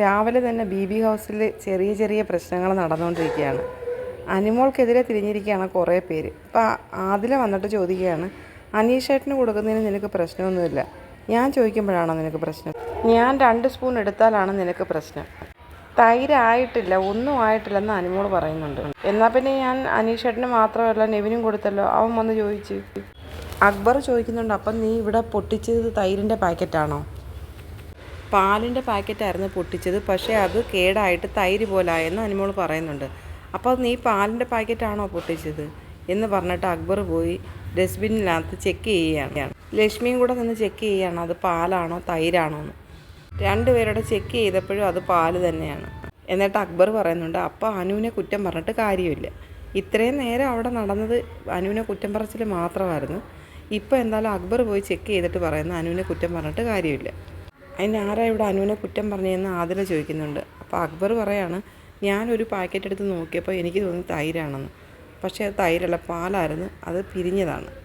രാവിലെ തന്നെ B B ഹൗസിൽ ചെറിയ ചെറിയ പ്രശ്നങ്ങൾ നടന്നുകൊണ്ടിരിക്കുകയാണ്. അനിമോൾക്കെതിരെ തിരിഞ്ഞിരിക്കുകയാണ് കുറേ പേര്. ഇപ്പം ആദില വന്നിട്ട് ചോദിക്കുകയാണ് അനീഷേട്ടന് കൊടുക്കുന്നതിന് നിനക്ക് പ്രശ്നമൊന്നുമില്ല. ഞാൻ ചോദിക്കുമ്പോഴാണോ നിനക്ക് പ്രശ്നം? ഞാൻ രണ്ട് സ്പൂൺ എടുത്താലാണ് നിനക്ക് പ്രശ്നം. തൈരായിട്ടില്ല ഒന്നും ആയിട്ടില്ലെന്ന് അനിമോൾ പറയുന്നുണ്ട്. എന്നാൽ പിന്നെ ഞാൻ അനീഷേട്ടന് മാത്രമല്ല നെവിനും കൊടുത്തല്ലോ. അവൻ വന്ന് ചോദിച്ചു അക്ബർ ചോദിക്കുന്നുണ്ട് അപ്പം നീ ഇവിടെ പൊട്ടിച്ചത് തൈരിന്റെ പാക്കറ്റാണോ? പാലിന്റെ പാക്കറ്റായിരുന്നു പൊട്ടിച്ചത്. പക്ഷേ അത് കേടായിട്ട് തൈര് പോലായെന്ന് അനുമോൾ പറയുന്നുണ്ട്. അപ്പോൾ നീ പാലിന്റെ പാക്കറ്റാണോ പൊട്ടിച്ചത്? എന്ന് പറഞ്ഞിട്ട് അക്ബർ പോയി ഡസ്റ്റ്ബിന്നിനകത്ത് ചെക്ക് ചെയ്യുകയാണ്. ലക്ഷ്മിയും കൂടെ നിന്ന് ചെക്ക് ചെയ്യുകയാണ് അത് പാലാണോ തൈരാണോ എന്ന്. രണ്ടുപേരുടെ ചെക്ക് ചെയ്തപ്പോഴും അത് പാൽ തന്നെയാണ്. എന്നിട്ട് അക്ബർ പറയുന്നുണ്ട് അപ്പോൾ അനുവിനെ കുറ്റം പറഞ്ഞിട്ട് കാര്യമില്ല. ഇത്രയും നേരം അവിടെ നടന്നത് അനുവിനെ കുറ്റം പറച്ചിൽ മാത്രമായിരുന്നു. ഇപ്പോൾ എന്തായാലും അക്ബർ പോയി ചെക്ക് ചെയ്തിട്ട് പറയുന്നു അനുവിനെ കുറ്റം പറഞ്ഞിട്ട് കാര്യമില്ല. അതിന് ആരാ ഇവിടെ അനുവിനെ കുറ്റം പറഞ്ഞതെന്ന് ആതിര ചോദിക്കുന്നുണ്ട്. അപ്പോൾ അക്ബർ പറയാണ് ഞാനൊരു പാക്കറ്റ് എടുത്ത് നോക്കിയപ്പോൾ എനിക്ക് തോന്നി തൈരാണെന്ന്. പക്ഷേ അത് തൈരല്ല പാലായിരുന്നു. അത് പിരിഞ്ഞതാണ്.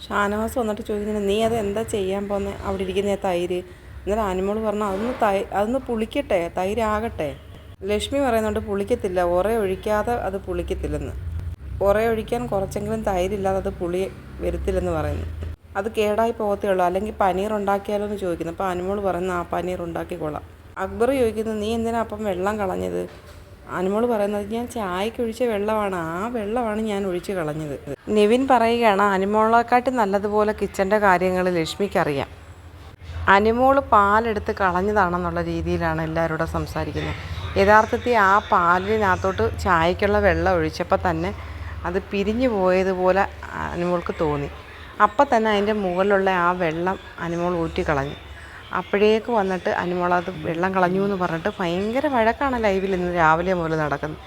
ഷാനവാസ് വന്നിട്ട് ചോദിക്കുന്നത് നീ അത് എന്താ ചെയ്യാൻ പോകുന്നത് അവിടെ ഇരിക്കുന്ന തൈര്. എന്നാലും അനിമോൾ പറഞ്ഞു അതൊന്ന് തൈ അതൊന്ന് പുളിക്കട്ടെ തൈരാകട്ടെ. ലക്ഷ്മി പറയുന്നുണ്ട് പുളിക്കത്തില്ല ഒറ ഒഴിക്കാതെ അത് പുളിക്കത്തില്ലെന്ന്. ഒറ ഒഴിക്കാൻ കുറച്ചെങ്കിലും തൈരില്ലാതെ അത് പുളി വരുത്തില്ലെന്ന് പറയുന്നു. അത് കേടായി പോകത്തേ ഉള്ളൂ അല്ലെങ്കിൽ പനീർ ഉണ്ടാക്കിയാലോ എന്ന് ചോദിക്കുന്നു. അപ്പോൾ അനിമോൾ പറയുന്നു ആ പനീർ ഉണ്ടാക്കിക്കൊള്ളാം. അക്ബർ ചോദിക്കുന്നു നീ എന്തിനാ അപ്പം വെള്ളം കളഞ്ഞത്? അനുമോൾ പറയുന്നത് ഞാൻ ചായക്ക് ഒഴിച്ച വെള്ളമാണ്. ആ വെള്ളമാണ് ഞാൻ ഒഴിച്ച് കളഞ്ഞത്. നിവിൻ പറയുകയാണ് അനുമോളെക്കാട്ടി നല്ലതുപോലെ കിച്ചന്റെ കാര്യങ്ങൾ ലക്ഷ്മിക്കറിയാം അനുമോൾ പാലെടുത്ത് കളഞ്ഞതാണെന്നുള്ള രീതിയിലാണ് എല്ലാവരോടും സംസാരിക്കുന്നത്. യഥാർത്ഥത്തിൽ ആ പാലിനകത്തോട്ട് ചായക്കുള്ള വെള്ളം ഒഴിച്ചപ്പോൾ തന്നെ അത് പിരിഞ്ഞു പോയതുപോലെ അനുമോൾക്ക് തോന്നി. അപ്പം തന്നെ അതിന്റെ മുകളിലുള്ള ആ വെള്ളം അനുമോൾ ഊറ്റിക്കളഞ്ഞു. അപ്പോഴേക്ക് വന്നിട്ട് അനുമോളത് വെള്ളം കളഞ്ഞു എന്ന് പറഞ്ഞിട്ട് ഭയങ്കര വഴക്കാണ് ലൈവിൽ ഇന്ന് രാവിലെ മുതൽ നടക്കുന്നത്.